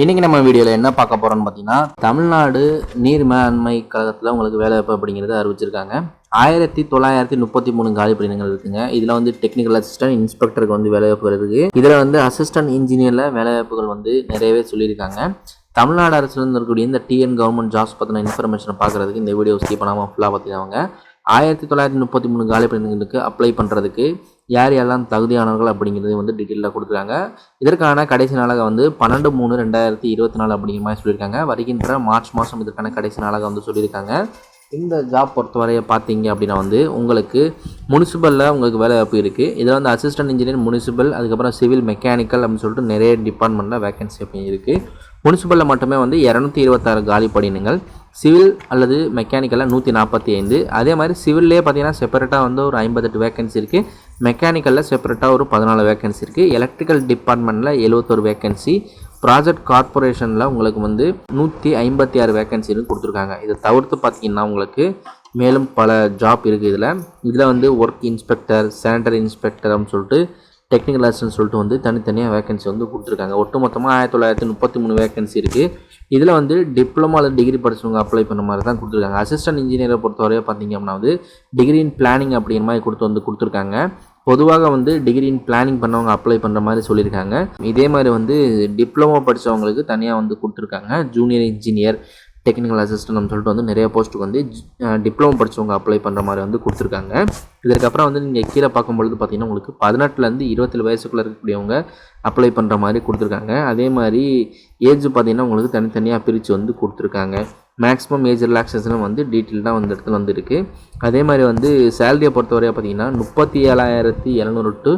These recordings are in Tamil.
இன்றைக்கி நம்ம வீடியோவில் என்ன பார்க்க போகிறோம்னு பார்த்தீங்கன்னா தமிழ்நாடு நீர் மேலாண்மை கழகத்தில் உங்களுக்கு வேலைவாய்ப்பு அப்படிங்கிறத அறிவிச்சிருக்காங்க. ஆயிரத்தி தொள்ளாயிரத்தி முப்பத்தி மூணு காலி பணியிடங்கள் இருக்குங்க. இதில் வந்து டெக்னிக்கல் அசிஸ்டன்ட் இன்ஸ்பெக்டருக்கு வந்து வேலைவாய்ப்பு இருக்குது இதில் வந்து அசிஸ்டன்ட் இன்ஜினியரில் வேலைவாய்ப்புகள் வந்து நிறையவே சொல்லியிருக்காங்க. தமிழ்நாடு அரசுலேருந்து இருக்கக்கூடிய இந்த டிஎன் கவர்மெண்ட் ஜாப்ஸ் பற்றின இன்ஃபர்மேஷனை பார்க்குறதுக்கு இந்த வீடியோ ஸ்கிப் பண்ணாமல் ஃபுல்லாக பார்த்துக்கோங்க. ஆயிரத்தி தொள்ளாயிரத்தி முப்பத்தி மூணு காலி பணியிடங்களுக்கு அப்ளை பண்ணுறதுக்கு யார் யாரெல்லாம் தகுதியானவர்கள் அப்படிங்கிறது வந்து டீட்டெயிலாக கொடுத்துருக்காங்க. இதற்கான கடைசி நாளாக வந்து பன்னெண்டு மூணு ரெண்டாயிரத்தி இருபத்தி நாலு அப்படிங்கிற மாதிரி சொல்லியிருக்காங்க. வருகின்ற மார்ச் மாதம் இதற்கான கடைசி நாளாக வந்து சொல்லியிருக்காங்க. இந்த ஜாப் பொறுத்தவரையை பார்த்தீங்க அப்படின்னா வந்து உங்களுக்கு முனிசிபலில் உங்களுக்கு வேலை வாய்ப்பு இருக்குது இதில் வந்து அசிஸ்டன்ட் இன்ஜினியர் முனிசிபல் அதுக்கப்புறம் சிவில் மெக்கானிக்கல் அப்படின்னு சொல்லிட்டு நிறைய டிபார்ட்மெண்ட்டில் வேகன்சி அப்படி இருக்குது முனிசிபலில் மட்டுமே வந்து இரநூத்தி இருபத்தாறு காலி படினுங்கள் சிவில் அல்லது மெக்கானிக்கலில் நூற்றி நாற்பத்தி ஐந்து அதே மாதிரி சிவில்லே பார்த்தீங்கன்னா செப்பரேட்டாக வந்து ஒரு ஐம்பத்தெட்டு வேகன்சி இருக்குது மெக்கானிக்கலில் செப்பரேட்டாக ஒரு பதினாலு வேகன்சி இருக்குது எலக்ட்ரிக்கல் டிபார்ட்மெண்ட்டில் எழுபத்தொரு வேகன்சி ப்ராஜெக்ட் கார்ப்பரேஷனில் உங்களுக்கு வந்து நூற்றி ஐம்பத்தி ஆறு வேகன்சின்னு கொடுத்துருக்காங்க. இதை தவிர்த்து பார்த்தீங்கன்னா உங்களுக்கு மேலும் பல ஜாப் இருக்குது இதில். இதில் வந்து ஒர்க் இன்ஸ்பெக்டர் சானிட்டரி இன்ஸ்பெக்டர் அப்படின்னு சொல்லிட்டு டெக்னிக்கல் அசிஸ்டன்ட் சொல்லிட்டு வந்து தனித்தனியாக வேகன்சி வந்து கொடுத்துருக்காங்க. ஒட்டு மொத்தமாக ஆயிரத்தி தொள்ளாயிரத்தி முப்பத்தி மூணு வேகன்சி இருக்குது இதில் வந்து டிப்ளமோ அல்லது டிகிரி படிச்சவங்க அப்ளை பண்ண மாதிரி தான் கொடுத்துருக்காங்க. அசிஸ்டன்ட் இன்ஜினியரை பொறுத்தவரையை பார்த்தீங்க அப்படின்னா வந்து டிகிரி இன் பிளானிங் அப்படிங்கிற மாதிரி கொடுத்து வந்து கொடுத்துருக்காங்க. பொதுவாக வந்து டிகிரி இன் பிளானிங் பண்ணவங்க அப்ளை பண்ணுற மாதிரி சொல்லியிருக்காங்க. இதே மாதிரி வந்து டிப்ளமோ படித்தவங்களுக்கு தனியாக வந்து கொடுத்துருக்காங்க. ஜூனியர் இன்ஜினியர் டெக்னிக்கல் அசிஸ்டன்ட்னு சொல்லிட்டு வந்து நிறைய போஸ்ட்டுக்கு வந்து டிப்ளமோ படித்தவங்க அப்ளை பண்ணுற மாதிரி வந்து கொடுத்துருக்காங்க. இதற்கப்புறம் வந்து நீங்கள் கீழே பார்க்கும்பொழுது பார்த்தீங்கன்னா உங்களுக்கு பதினெட்டுலேருந்து இருபத்தேழு வயசுக்குள்ளே இருக்கக்கூடியவங்க அப்ளை பண்ணுற மாதிரி கொடுத்துருக்காங்க. அதே மாதிரி ஏஜ் பார்த்திங்கன்னா உங்களுக்கு தனித்தனியாக பிரித்து வந்து கொடுத்துருக்காங்க. மேக்ஸிமம் ஏஜ் ரிலாக்ஸேஷனும் வந்து டீட்டெயில்டாக வந்து இடத்துல வந்துருக்கு. அதே மாதிரி வந்து சேலரியை பொறுத்தவரையாக பார்த்தீங்கன்னா முப்பத்தி ஏழாயிரத்தி எழுநூறு டு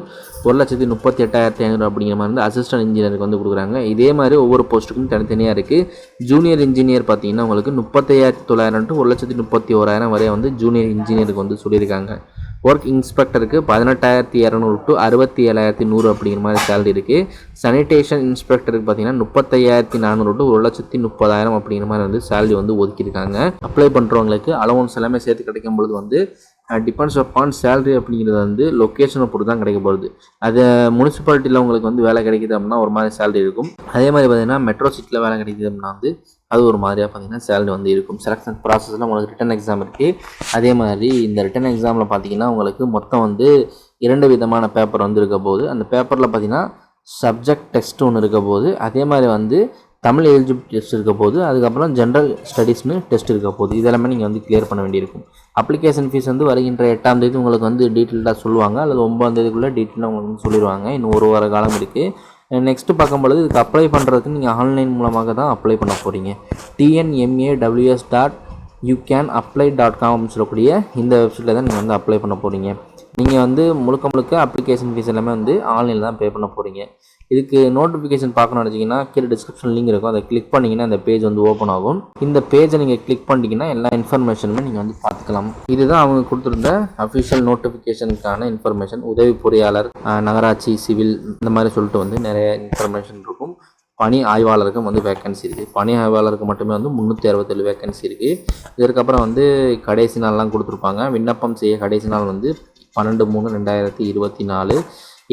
ஒரு லட்சத்தி முப்பத்தி எட்டாயிரத்தி ஐநூறு அப்படிங்கிற மாதிரி வந்து அசிஸ்டன்ட் இன்ஜினியருக்கு வந்து கொடுக்குறாங்க. இதே மாதிரி ஒவ்வொரு போஸ்ட்டுக்கும் தனித்தனியாக இருக்குது ஜூனியர் இன்ஜினியர் பார்த்தீங்கன்னா உங்களுக்கு முப்பத்தையாயிரத்தி தொள்ளாயிரம் டு ஒரு லட்சத்தி முப்பத்தி ஓராயிரம் வரை வந்து ஜூனியர் இன்ஜினியருக்கு வந்து சொல்லியிருக்காங்க. ஒர்க் இன்ஸ்பெக்டருக்கு பதினெட்டாயிரத்தி இரநூறு டு அறுபத்தி ஏழாயிரத்தி நூறு அப்படிங்கிற மாதிரி சேலரி இருக்குது சனிடேஷன் இன்ஸ்பெக்டருக்கு பார்த்தீங்கன்னா முப்பத்தையாயிரத்தி நானூறு டு ஒரு லட்சத்தி முப்பதாயிரம் அப்படிங்கிற மாதிரி வந்து சேலரி வந்து ஒதுக்கியிருக்காங்க. அப்ளை பண்ணுறவங்களுக்கு அலவன்ஸ் எல்லாமே சேர்த்து கிடைக்கும் பொழுது வந்து டிபெண்ட்ஸ் அப்பான் சேலரி அப்படிங்கிறது வந்து லொக்கேஷனை பொறுத்து தான் கிடைக்க போகிறது அது முனிசிபாலிட்டியில் உங்களுக்கு வந்து வேலை கிடைக்குது அப்படின்னா ஒரு மாதிரி சேலரி இருக்கும். அதே மாதிரி பார்த்தீங்கன்னா மெட்ரோ சிட்டியில் வேலை கிடைக்குது அப்படின்னா வந்து அது ஒரு மாதிரியாக பார்த்தீங்கன்னா சேலரி வந்து இருக்கும். செலெக்ஷன் ப்ராசஸில் உங்களுக்கு ரிட்டன் எக்ஸாம் இருக்குது அதே மாதிரி இந்த ரிட்டன் எக்ஸாமில் பார்த்தீங்கன்னா உங்களுக்கு மொத்தம் வந்து இரண்டு விதமான பேப்பர் வந்து இருக்க போகுது. அந்த பேப்பரில் பார்த்தீங்கன்னா சப்ஜெக்ட் டெஸ்ட் ஒன்று இருக்க போது அதே மாதிரி வந்து தமிழ் எலிஜிபிலிட்டி டெஸ்ட் இருக்க போது அதுக்கப்புறம் ஜென்ரல் ஸ்டடீஸ்னு டெஸ்ட் இருக்க போது இதெல்லாமே நீங்கள் வந்து கிளியர் பண்ண வேண்டியிருக்கும். அப்ளிகேஷன் ஃபீஸ் வந்து வருகின்ற எட்டாம் தேதி உங்களுக்கு வந்து டீட்டெயில்டாக சொல்லுவாங்க. அல்லது ஒம்பதாம் தேதிக்குள்ளே டீட்டெயிலாக உங்களுக்கு வந்து சொல்லிடுவாங்க இன்னும் ஒரு வார காலம் இருக்குது நெக்ஸ்ட்டு பார்க்கும்பொழுது இதுக்கு அப்ளை பண்ணுறதுக்கு நீங்கள் ஆன்லைன் மூலமாக தான் அப்ளை பண்ண போகிறீங்க TNMA WS dot you can apply dot com சொல்லக்கூடிய இந்த வெப்சைட்டில் தான் நீங்கள் வந்து அப்ளை பண்ண போகிறீங்க நீங்கள் வந்து முழுக்க முழுக்க அப்ளிகேஷன் ஃபீஸ் எல்லாமே வந்து ஆன்லைனில் தான் பே பண்ண போகிறீங்க இதுக்கு நோட்டிஃபிகேஷன் பார்க்கணும்னு நினச்சிங்கன்னா கீழே டிஸ்கிரிப்ஷன் லிங்க் இருக்கும். அதை கிளிக் பண்ணிங்கன்னா அந்த பேஜ் வந்து ஓப்பன் ஆகும். இந்த பேஜை நீங்கள் கிளிக் பண்ணிட்டீங்கன்னா எல்லா இன்ஃபர்மேஷனுமே நீங்கள் வந்து பார்த்துக்கலாம். இதுதான் அவங்க கொடுத்துருந்த அஃபிஷியல் நோட்டிஃபிகேஷனுக்கான இன்ஃபர்மேஷன் உதவி பொறியாளர் நகராட்சி சிவில் இந்த மாதிரி சொல்லிட்டு வந்து நிறைய இன்ஃபர்மேஷன் இருக்கும். பணி ஆய்வாளருக்கும் வந்து வேக்கன்சி இருக்குது பணி ஆய்வாளருக்கு மட்டுமே வந்து முந்நூற்றி அறுபத்தேழு வேக்கன்சி இருக்குது இதற்கப்புறம் வந்து கடைசி நாள்லாம் கொடுத்துருப்பாங்க. விண்ணப்பம் செய்ய கடைசி நாள் வந்து பன்னெண்டு மூணு ரெண்டாயிரத்தி இருபத்தி நாலு.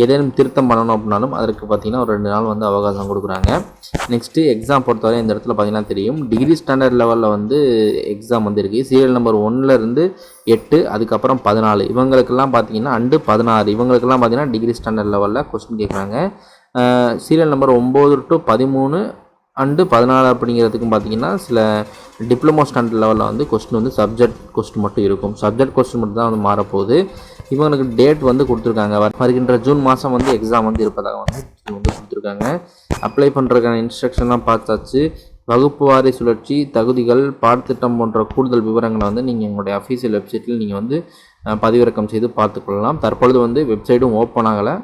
ஏதேனும் திருத்தம் பண்ணணும் அப்படின்னாலும் அதற்கு பார்த்தீங்கன்னா ஒரு ரெண்டு நாள் வந்து அவகாசம் கொடுக்குறாங்க. நெக்ஸ்ட்டு எக்ஸாம் பொறுத்தவரை இந்த இடத்துல பார்த்தீங்கன்னா தெரியும். டிகிரி ஸ்டாண்டர்ட் லெவலில் வந்து எக்ஸாம் வந்து இருக்குது சீரியல் நம்பர் ஒன்லிருந்து எட்டு அதுக்கப்புறம் பதினாலு. இவங்களுக்கெல்லாம் பார்த்தீங்கன்னா அண்டு பதினாறு. இவங்களுக்கெல்லாம் பார்த்தீங்கன்னா டிகிரி ஸ்டாண்டர்ட் லெவலில் கொஸ்டின் கேட்குறாங்க. சீரியல் நம்பர் ஒம்பது டு பதிமூணு அண்டு பதினாலு அப்படிங்கிறதுக்கும் பார்த்தீங்கன்னா சில டிப்ளமோ ஸ்டாண்டர்ட் லெவலில் வந்து கொஸ்டின் வந்து சப்ஜெக்ட் கொஸ்டின் மட்டும் இருக்கும். சப்ஜெக்ட் கொஸ்டின் மட்டும் தான் வந்து மாறப்போகுது. இவங்களுக்கு டேட் வந்து கொடுத்துருக்காங்க. வருகின்ற ஜூன் மாதம் வந்து எக்ஸாம் வந்து இருப்பதாக வந்து வந்து கொடுத்துருக்காங்க. அப்ளை பண்ணுறதுக்கான இன்ஸ்ட்ரக்ஷன்லாம் பார்த்தாச்சு. வகுப்பு வாரி சுழற்சி தகுதிகள் பாடத்திட்டம் போன்ற கூடுதல் விவரங்களை வந்து நீங்கள் எங்களுடைய அஃபீஷியல் வெப்சைட்டில் நீங்கள் வந்து பதிவிறக்கம் செய்து பார்த்துக்கொள்ளலாம். தற்பொழுது வந்து வெப்சைட்டும் ஓப்பன் ஆகலை.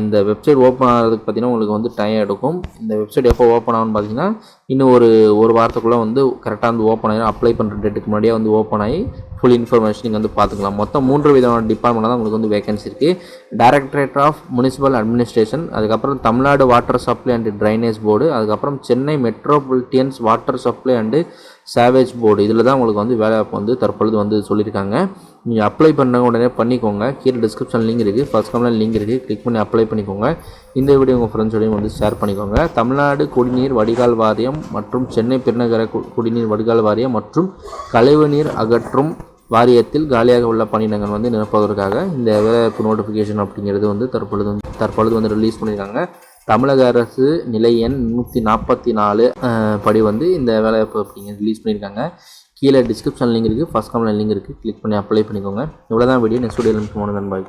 இந்த வெப்சைட் ஓப்பன் ஆகிறதுக்கு பார்த்தீங்கன்னா உங்களுக்கு வந்து டைம் எடுக்கும். இந்த வெப்சைட் எப்போ ஓப்பன் ஆகும்னு பார்த்தீங்கன்னா இன்னும் ஒரு ஒரு வாரத்துக்குள்ளே வந்து கரெக்டாக வந்து ஓப்பன் ஆகிடும் அப்ளை பண்ணுற டேட்டுக்கு முன்னாடியே வந்து ஓப்பன் ஆகி ஃபுல் இன்ஃபர்மேஷன் நீங்கள் வந்து பார்த்துக்கலாம். மொத்தம் மூன்று விதமான டிபார்ட்மெண்ட் தான் உங்களுக்கு வந்து வேகன்சி இருக்குது டைரக்டரேட் ஆஃப் முனிசிபல் அட்மினிஸ்ட்ரேஷன் அதுக்கப்புறம் Tamil Nadu water supply and drainage board அதுக்கப்புறம் Chennai metropolitans water supply and sewage board இதில் தான் உங்களுக்கு வந்து வேலை வாய்ப்பு வந்து தற்பொழுது வந்து சொல்லியிருக்காங்க. நீங்கள் அப்ளை பண்ண உடனே பண்ணிக்கோங்க. கீழே டிஸ்கிரிப்ஷன் லிங்க் இருக்குது ஃபஸ்ட் கமெண்ட்ல லிங்க் இருக்குது கிளிக் பண்ணி அப்ளை பண்ணிக்கோங்க. இந்த வீடியோ உங்கள் ஃப்ரெண்ட்ஸோடையும் வந்து ஷேர் பண்ணிக்கோங்க. தமிழ்நாடு குடிநீர் வடிகால் வாரியம் மற்றும் சென்னை பெருநகர கு- குடிநீர் வடிகால் வாரியம் மற்றும் கழிவுநீர் அகற்றும் வாரியத்தில் காலியாக உள்ள பணியிடங்கள் வந்து நிரப்புவதற்காக இந்த வேலைவாய்ப்பு நோட்டிஃபிகேஷன் அப்படிங்கிறது வந்து தற்பொழுது வந்து தற்பொழுது வந்து ரிலீஸ் பண்ணியிருக்காங்க. தமிழக அரசு நிலை எண் நூற்றி நாற்பத்தி நாலு படி வந்து இந்த வேலைவாய்ப்பு அப்படிங்க ரிலீஸ் பண்ணியிருக்காங்க. கீழே டிஸ்கிரிப்ஷன் லிங்க் இருக்குது ஃபஸ்ட் கமெண்ட் லிங்க் இருக்குது கிளிக் பண்ணி அப்ளை பண்ணிக்கோங்க. இவ்வளோ தான் வீடியோ நெக்ஸ்ட் வீடியோ போனதன் பாய்